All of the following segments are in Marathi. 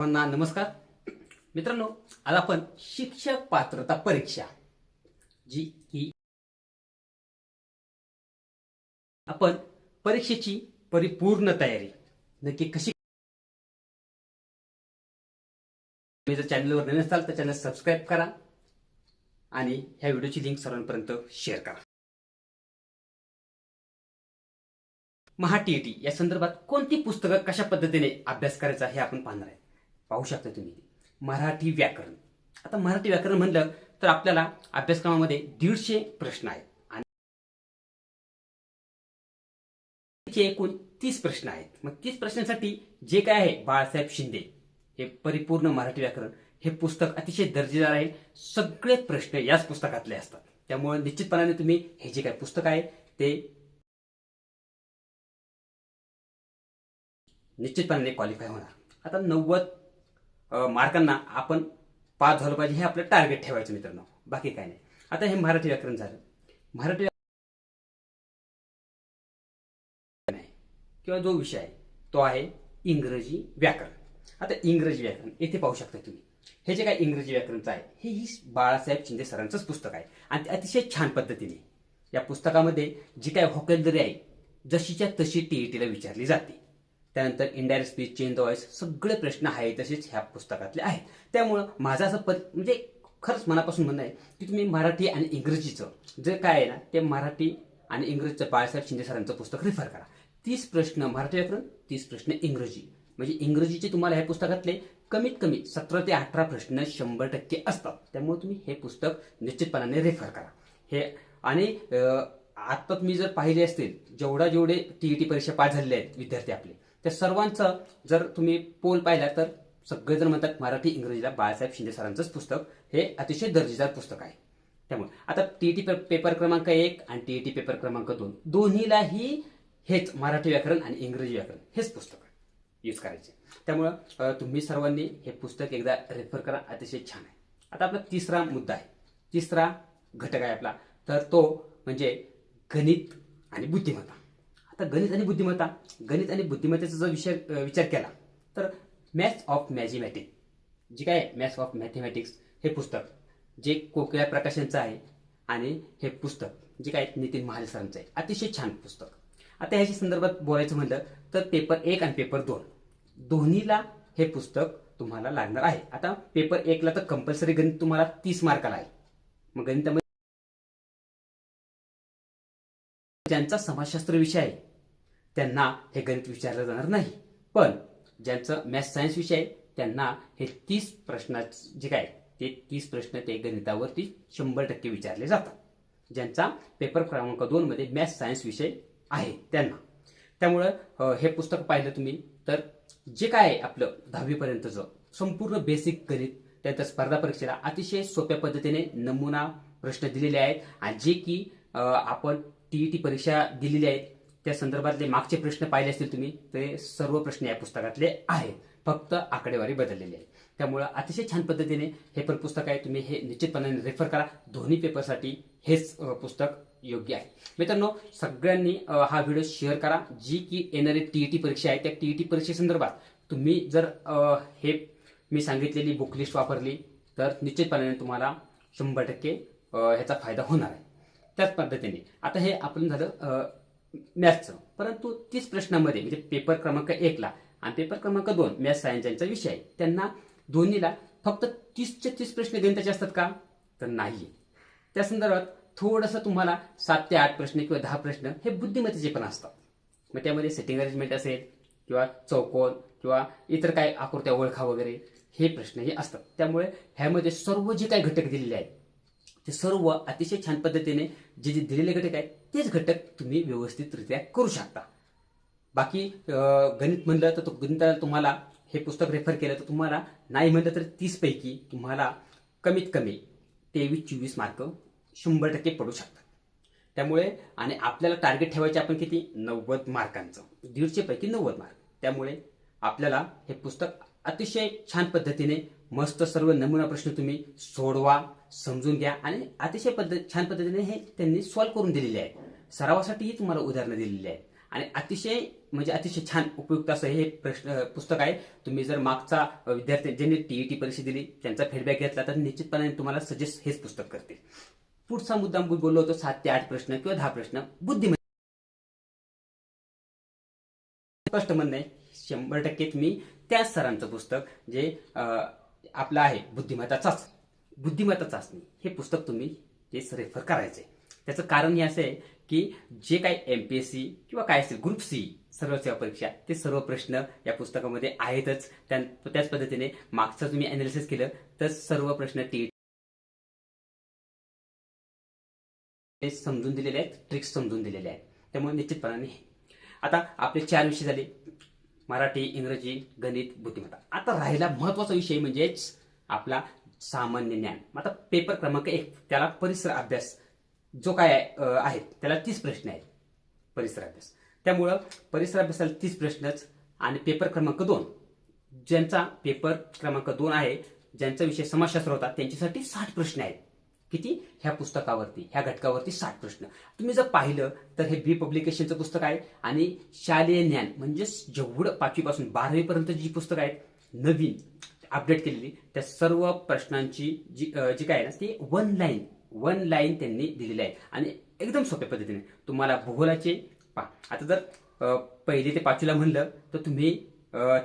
सर्वांना नमस्कार. मित्रांनो आज आपण शिक्षक पात्रता परीक्षा जी ही आपण परीक्षेची परिपूर्ण तयारी नक्की कशी तुम्ही जर चॅनलवर नवीन असाल तर चॅनल सबस्क्राईब करा आणि ह्या व्हिडिओची लिंक सर्वांपर्यंत शेअर करा. महा टी या संदर्भात कोणती पुस्तकं कशा पद्धतीने अभ्यास करायचा हे आपण पाहणार आहे. पाहू शकता तुम्ही. मराठी व्याकरण. आता मराठी व्याकरण म्हणलं तर आपल्याला अभ्यासक्रमामध्ये दीडशे प्रश्न आहेत. आणि त्याचे एकूण तीस प्रश्न आहेत. मग तीस प्रश्नांसाठी जे काय आहे बाळासाहेब शिंदे हे परिपूर्ण मराठी व्याकरण हे पुस्तक अतिशय दर्जेदार आहे. सगळे प्रश्न याच पुस्तकातले असतात. त्यामुळे निश्चितपणाने तुम्ही हे जे काय पुस्तक आहे ते निश्चितपणाने क्वालिफाय होणार. आता नव्वद मार्कांना आपण पास झालं पाहिजे हे आपलं टार्गेट ठेवायचं मित्रांनो. बाकी काय नाही. आता हे मराठी व्याकरण झालं. मराठी व्याकरण किंवा जो विषय आहे तो आहे इंग्रजी व्याकरण. आता इंग्रजी व्याकरण येथे पाहू शकता तुम्ही. हे जे काय इंग्रजी व्याकरणचं आहे हे ही बाळासाहेब शिंदे सरांचंच पुस्तक आहे. आणि ते अतिशय छान पद्धतीने या पुस्तकामध्ये जी काय होकलदरी आहे जशीच्या तशी टीईटीला विचारली जाते. त्यानंतर इंडायरेक्ट स्पीच चेंज व्हॉइस सगळे प्रश्न आहे तसेच ह्या पुस्तकातले आहेत. त्यामुळं माझं असं पद म्हणजे खरंच मनापासून म्हणणं आहे की तुम्ही मराठी आणि इंग्रजीचं जे काय आहे ना ते मराठी आणि इंग्रजीचं बाळासाहेब शिंदे सरांचं पुस्तक रेफर करा. तीस प्रश्न मराठी व्याकरण तीस प्रश्न इंग्रजी. म्हणजे इंग्रजीचे तुम्हाला ह्या पुस्तकातले कमीत कमी सतरा ते अठरा प्रश्न शंभर टक्के असतात. त्यामुळे तुम्ही हे पुस्तक निश्चितपणाने रेफर करा. हे आणि आत्ताच मी तुम्ही जर पाहिले असतील जेवढा जेवढे टी ई टी परीक्षा पास झालेले आहेत विद्यार्थी आपले त्या सर्वांचं जर तुम्ही पोल पाहिला तर सगळेजण म्हणतात मराठी इंग्रजीला बाळासाहेब शिंदे सरांचंच पुस्तक. हे अतिशय दर्जेदार पुस्तक आहे. त्यामुळे आता टीईटी पेपर क्रमांक एक आणि टीईटी पेपर क्रमांक दोन. दोन्हीलाही हेच मराठी व्याकरण आणि इंग्रजी व्याकरण हेच पुस्तक यूज करायचे. त्यामुळं तुम्ही सर्वांनी हे पुस्तक एकदा रेफर करा. अतिशय छान आहे. आता आपला तिसरा मुद्दा आहे. तिसरा घटक आहे आपला. तर तो म्हणजे गणित आणि बुद्धिमत्ता. आता गणित आणि बुद्धिमत्ता. गणित आणि बुद्धिमत्तेचा जर विषय विचार केला तर मॅथ्स ऑफ मॅजिमॅटिक जे काय मॅथ्स ऑफ मॅथमॅटिक्स हे पुस्तक जे कोकिळा प्रकाशनचं आहे आणि हे पुस्तक जे काय नितीन महाले सरांचं आहे अतिशय छान पुस्तक. आता ह्याच्या संदर्भात बोलायचं म्हणलं तर पेपर एक आणि पेपर दोन दोन्हीला हे पुस्तक तुम्हाला लागणार आहे. आता पेपर एकला तर कंपल्सरी गणित तुम्हाला तीस मार्काला आहे. मग गणितामध्ये ज्यांचा समाजशास्त्र विषय आहे त्यांना हे गणित विचारलं जाणार नाही. पण ज्यांचं मॅथ सायन्स विषय आहे त्यांना हे तीस प्रश्न जे काय ते तीस प्रश्न ते गणितावरती शंभर टक्के विचारले जातात. ज्यांचा पेपर क्रमांक दोन मध्ये मॅथ सायन्स विषय आहे त्यांना. त्यामुळं हे पुस्तक पाहिलं तुम्ही तर जे काय आहे आपलं दहावीपर्यंतचं संपूर्ण बेसिक गणित त्यानंतर स्पर्धा परीक्षेला अतिशय सोप्या पद्धतीने नमुना प्रश्न दिलेले आहेत. आणि जे की अ, आपण टीईटी परीक्षा दिलेली आहेत त्या संदर्भातले मागचे प्रश्न पाहिले असतील तुम्ही ते सर्व प्रश्न या पुस्तकातले आहेत. फक्त आकडेवारी बदललेली आहे. त्यामुळं अतिशय छान पद्धतीने हे पण पुस्तक आहे. तुम्ही हे निश्चितपणाने रेफर करा. दोन्ही पेपरसाठी हेच पुस्तक योग्य आहे. मित्रांनो सगळ्यांनी हा व्हिडिओ शेअर करा. जी की येणारी टीईटी परीक्षा आहे त्या टीईटी परीक्षेसंदर्भात तुम्ही जर हे मी सांगितलेली बुकलिस्ट वापरली तर निश्चितपणाने तुम्हाला शंभर टक्के ह्याचा फायदा होणार आहे. त्याच पद्धतीने. आता हे आपण झालं मॅथ्सचं. परंतु तीच प्रश्नामध्ये म्हणजे पेपर क्रमांक एकला आणि पेपर क्रमांक दोन मॅथ सायन्स यांचा विषय आहे. त्यांना दोन्हीला फक्त तीसचे तीस प्रश्न गणिताचे असतात का? तर नाही त्या संदर्भात थोडंसं तुम्हाला सात ते आठ प्रश्न किंवा दहा प्रश्न हे बुद्धिमत्तेचे पण असतात. मग त्यामध्ये सेटिंग अरेंजमेंट असेल किंवा चौकोन किंवा इतर काय आकृत्या ओळखा वगैरे हे प्रश्न हे असतात. त्यामुळे ह्यामध्ये सर्व जे काही घटक दिलेले आहेत ते सर्व अतिशय छान पद्धतीने जे जे दिलेले घटक आहेत तेच घटक तुम्ही व्यवस्थितरित्या करू शकता. बाकी गणित म्हणलं तर तो गणिताला तुम्हाला हे पुस्तक रेफर केलं तर तुम्हाला नाही म्हणलं तर तीसपैकी तुम्हाला कमीत कमी तेवीस चोवीस मार्क शंभर टक्के पडू शकतात. त्यामुळे आणि आपल्याला टार्गेट ठेवायचे आपण किती? नव्वद मार्कांचं दीडशेपैकी नव्वद मार्क त्यामुळे आपल्याला हे पुस्तक अतिशय छान पद्धतीने मस्त सर्व नमुना प्रश्न तुम्ही सोडवा समजून घ्या आणि अतिशय पद्धत छान पद्धतीने हे त्यांनी सॉल्व्ह करून दिलेले आहे सरावासाठीही तुम्हाला उदाहरणं दिलेली आहेत. आणि अतिशय म्हणजे अतिशय छान उपयुक्त असं हे प्रश्न पुस्तक आहे. तुम्ही जर मागचा विद्यार्थी ज्यांनी टीईटी परीक्षा दिली त्यांचा फीडबॅक घेतला तर निश्चितपणे तुम्हाला सजेस्ट हेच पुस्तक करतील. पुढचा मुद्दा बोललो होतो सात ते आठ प्रश्न किंवा दहा प्रश्न. बुद्धिमत्ता स्पष्ट म्हणणं आहे. शंभर टक्के तुम्ही त्याच सरांचं पुस्तक जे आपलं आहे बुद्धिमत्ता चाचणी. बुद्धिमत्ता चाचणी हे पुस्तक तुम्ही ते रेफर करायचे त्याचं कारण हे असं आहे की जे काही एम पी एस सी किंवा काय असेल ग्रुप सी सर्व सेवा परीक्षा ते सर्व प्रश्न या पुस्तकामध्ये आहेतच. त्या त्याच पद्धतीने मागचं तुम्ही अनालिसिस केलं तर सर्व प्रश्न टी समजून दिलेले आहेत ट्रिक्स समजून दिलेले आहेत. त्यामुळे निश्चितपणाने. आता आपले चार विषय झाले. मराठी इंग्रजी गणित बुद्धिमत्ता. आता राहिला महत्त्वाचा विषय म्हणजेच आपला सामान्य ज्ञान. आता पेपर क्रमांक एक त्याला परिसर अभ्यास जो काय आहे, त्याला तीस प्रश्न आहेत. परिसर अभ्यास. त्यामुळं परिसर अभ्यासाला तीस प्रश्नच आणि पेपर क्रमांक दोन. ज्यांचा पेपर क्रमांक दोन आहे ज्यांचा विषय समाजशास्त्र होता त्यांच्यासाठी साठ प्रश्न आहेत. किती? ह्या पुस्तकावरती ह्या घटकावरती साठ प्रश्न. तुम्ही जर पाहिलं तर हे बी पब्लिकेशनचं पुस्तक आहे आणि शालेय ज्ञान म्हणजेच जेवढं पाचवीपासून बारावीपर्यंत जी पुस्तकं आहेत नवीन अपडेट केलेली त्या सर्व प्रश्नांची जी जी काय आहे ना ती वन लाईन वन लाईन त्यांनी दिलेली आहे. आणि एकदम सोप्या पद्धतीने तुम्हाला भूगोलाचे पा आता जर पहिले ते पाचवीला म्हणलं तर तुम्ही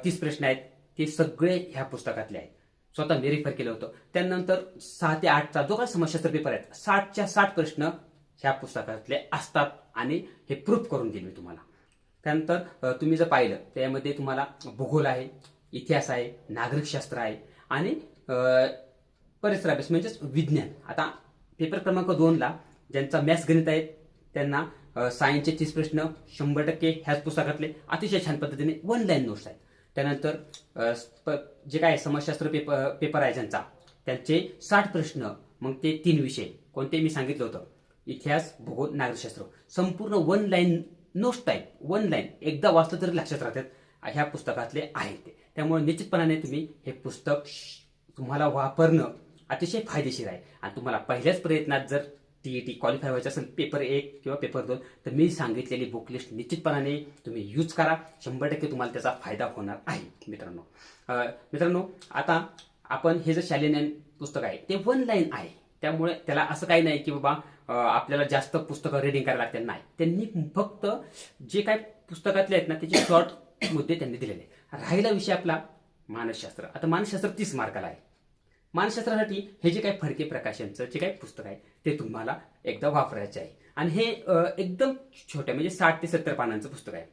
तीस प्रश्न आहेत ते सगळे ह्या पुस्तकातले आहेत. स्वतः मी रेफर केलं होतं. त्यानंतर सहा ते आठचा जो काही समस्याचा पेपर आहेत साठच्या साठ प्रश्न ह्या पुस्तकातले असतात आणि हे प्रूफ करून देईल मी तुम्हाला. त्यानंतर तुम्ही जर पाहिलं त्यामध्ये तुम्हाला भूगोल आहे इतिहास आहे नागरिकशास्त्र आहे आणि परिसर अभ्यास म्हणजेच विज्ञान. आता पेपर क्रमांक दोनला ज्यांचा मॅथ्स गणित आहे त्यांना सायन्सचे तीस प्रश्न शंभर टक्के ह्याच पुस्तकातले अतिशय छान पद्धतीने वन लाईन नोट्स आहेत. त्यानंतर जे काय समाजशास्त्र पेपर पेपर आहे ज्यांचा त्यांचे साठ प्रश्न मग ते तीन विषय कोणते मी सांगितलं होतं. इतिहास भूगोल नागरिकशास्त्र. संपूर्ण one line notes type one line एकदा वाचलं तरी लक्षात राहतात. ह्या पुस्तकातले आहेत ते. त्यामुळे निश्चितपणाने तुम्ही हे पुस्तक श- तुम्हाला वापरणं अतिशय फायदेशीर आहे. आणि तुम्हाला पहिल्याच प्रयत्नात जर टीईटी क्वालिफाय व्हायचं असेल पेपर एक किंवा पेपर दोन तर मी सांगितलेली बुक लिस्ट निश्चितपणाने तुम्ही यूज करा. शंभर टक्के तुम्हाला त्याचा फायदा होणार आहे मित्रांनो. मित्रांनो आता आपण हे जे शालेय ज्ञान पुस्तक आहे ते वन लाईन आहे. त्यामुळे त्याला असं काही नाही की बाबा आपल्याला जास्त पुस्तकं रिडिंग करायला लागतात नाही. त्यांनी फक्त जे काय पुस्तकातले आहेत ना त्याचे शॉर्ट मुद्दे त्यांनी दिलेले आहेत. राहिला विषय आपला मानसशास्त्र. आता मानसशास्त्र तीस मार्काला आहे. मानसशास्त्रासाठी हे जे काही फडके प्रकाशनचं जे काही पुस्तक आहे ते तुम्हाला एकदा वापरायचे आहे. आणि हे एकदम छोट्या म्हणजे साठ ते सत्तर पानांचं पुस्तक आहे.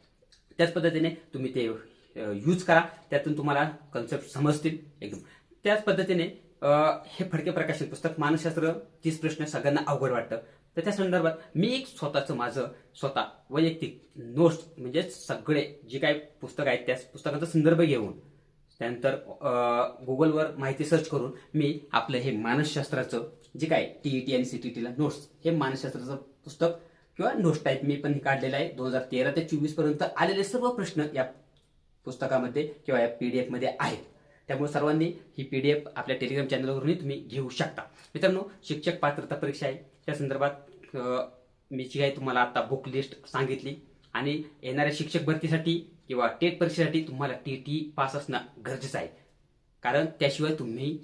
त्याच पद्धतीने तुम्ही ते यूज करा. त्यातून तुम्हाला कन्सेप्ट समजतील एकदम. त्याच पद्धतीने हे फडके प्रकाशन पुस्तक मानसशास्त्र तीस प्रश्न सगळ्यांना अवघड वाटतं. तर त्या संदर्भात मी एक स्वतःचं माझं स्वतः वैयक्तिक नोट्स म्हणजे सगळे जे काही पुस्तक आहेत त्या पुस्तकाचा संदर्भ घेऊन त्यानंतर गुगलवर माहिती सर्च करून मी आपलं हे मानसशास्त्राचं जे काय टीईटी आणि सीटीटीला नोट्स हे मानसशास्त्राचं पुस्तक किंवा नोट्स टाईप मी पण हे काढलेलं आहे. दोन हजार तेरा ते चोवीसपर्यंत आलेले सर्व प्रश्न या पुस्तकामध्ये किंवा या पीडीएफमध्ये आहेत. त्यामुळे सर्वांनी ही पीडीएफ आपल्या टेलिग्राम चॅनलवरूनही तुम्ही घेऊ शकता. मित्रांनो शिक्षक पात्रता परीक्षा आहे. त्या संदर्भात मी जी आहे तुम्हाला आता बुक लिस्ट सांगितली आणि येणाऱ्या शिक्षक भरतीसाठी किंवा टेट परीक्षेसाठी तुम्हाला टी टी पास असणं गरजेचं आहे. कारण त्याशिवाय तुम्ही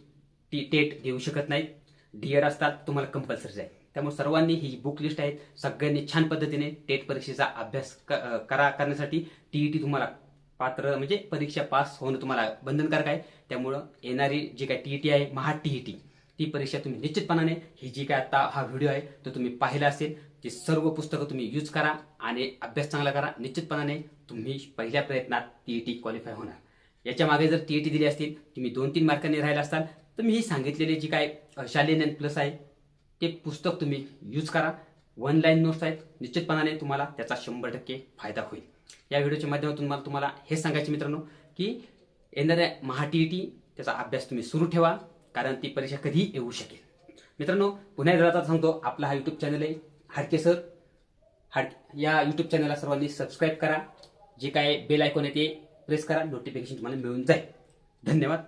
टी टेट देऊ शकत नाही. डीएड असतात तुम्हाला कंपल्सरी आहे. त्यामुळे सर्वांनी ही बुक लिस्ट आहे. सगळ्यांनी छान पद्धतीने टेट परीक्षेचा अभ्यास क- करा करण्यासाठी टीईटी तुम्हाला पात्र म्हणजे परीक्षा पास होणं तुम्हाला बंधनकारक आहे. त्यामुळं येणारी जी काय टीईटी आहे महा टीईटी ती परीक्षा तुम्ही निश्चितपणाने ही जी काय आता हा व्हिडिओ आहे तो तुम्ही पाहिला असेल. ती सर्व पुस्तकं तुम्ही यूज करा आणि अभ्यास चांगला करा. निश्चितपणाने तुम्ही पहिल्या प्रयत्नात टीईटी क्वालिफाय होणार. याच्या मागे जर टीईटी दिली असतील तुम्ही दोन तीन मार्कांनी राहिला असताल तर मी ही सांगितलेली जी काय शालेन शालेय ज्ञान प्लस आहे ते पुस्तक तुम्ही यूज करा. वन लाईन नोट्स आहेत. निश्चितपणाने तुम्हाला त्याचा शंभर टक्के फायदा होईल. या व्हिडिओच्या माध्यमातून मला तुम्हाला हे सांगायचे मित्रांनो की येणाऱ्या महा टीईटी त्याचा अभ्यास तुम्ही सुरू ठेवा कारण ती परीक्षा कधीही येऊ शकेल. मित्रांनो पुन्हा एकदा सांगतो आपला हा यूट्यूब चॅनल आहे. हाडके सर हाड या यूट्यूब चॅनलला सर्वांनी सबस्क्राईब करा. जे काय बेल आयकॉन आहे ते प्रेस करा. नोटिफिकेशन तुम्हाला मिळून जाईल. धन्यवाद.